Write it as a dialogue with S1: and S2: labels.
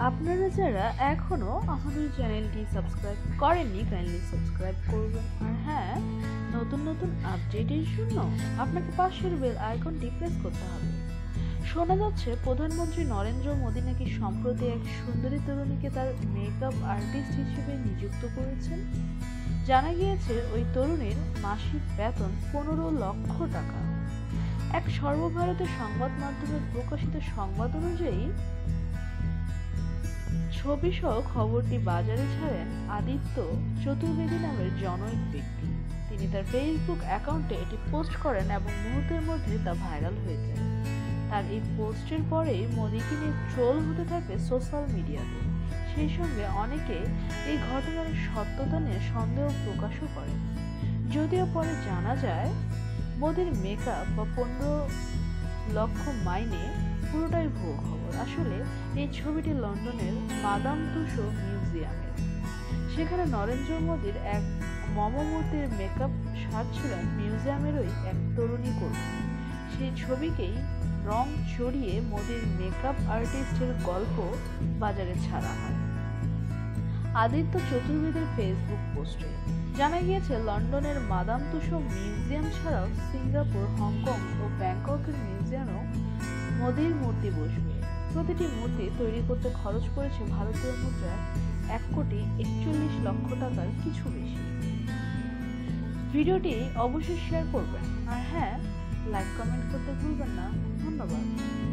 S1: আপনারা যারা এখনও আমাদের চ্যানেলটি সাবস্ক্রাইব করেননি কাইন্ডলি সাবস্ক্রাইব করবেন। আর হ্যাঁ নতুন নতুন আপডেটের জন্য আপনাকে পাশের বেল আইকনটি প্রেস করতে হবে। শোনা যাচ্ছে, প্রধানমন্ত্রী নরেন্দ্র মোদী নাকি সম্প্রতি এক সুন্দরী তরুণীকে তার মেকআপ আর্টিস্ট হিসেবে নিযুক্ত করেছেন। জানা গিয়েছে, ওই তরুণীর মাসিক বেতন পনেরো লক্ষ টাকা। এক সর্বভারতীয় সংবাদ মাধ্যমে প্রকাশিত সংবাদ অনুযায়ী ছবি সহ খবরটি বাজারে ছাড়েন আদিত্য চতুর্বেদী নামের জনৈক ব্যক্তি। তিনি তার ফেসবুক অ্যাকাউন্টে এটি পোস্ট করেন এবং মুহূর্তের মধ্যে তা ভাইরাল হয়ে যায়। তার এই পোস্টের পরেই মোদীকে নিয়ে ট্রোল হতে থাকে সোশ্যাল মিডিয়াতে সেই সঙ্গে অনেকে এই ঘটনার সত্যতা নিয়ে সন্দেহ প্রকাশও করেন। যদিও পরে জানা যায়, মোদির মেকআপ বা পনেরো লক্ষ মাইনে পুরোটাই ভুয়ো খবর। আসলে এই ছবিটি লন্ডনের মাদাম তুসো মিউজিয়ামের সেখানে নরেন্দ্র মোদীর এক মমমূর্তির মেকআপ সারছিলেন মিউজিয়ামেরই এক তরুণী কর্মী। সেই ছবিকেই রং চড়িয়ে মোদীর মেকআপ আর্টিস্টের গল্প বাজারে ছাড়া হয়। আদিত্য চতুর্বেদের ফেসবুক পোস্টে জানা গিয়েছে, লন্ডনের মাদাম তুসো মিউজিয়াম ছাড়াও সিঙ্গাপুর, হংকং ও ব্যাংককের মিউজিয়ামেও মোদির মূর্তি বসবে। প্রতিটি মূর্তি তৈরি করতে খরচ করেছে ভারতীয় মুদ্রায় এক কোটি একচল্লিশ লক্ষ টাকার কিছু বেশি। ভিডিওটি অবশ্যই শেয়ার করবেন। আর হ্যাঁ লাইক কমেন্ট করতে ভুলবেন না। ধন্যবাদ।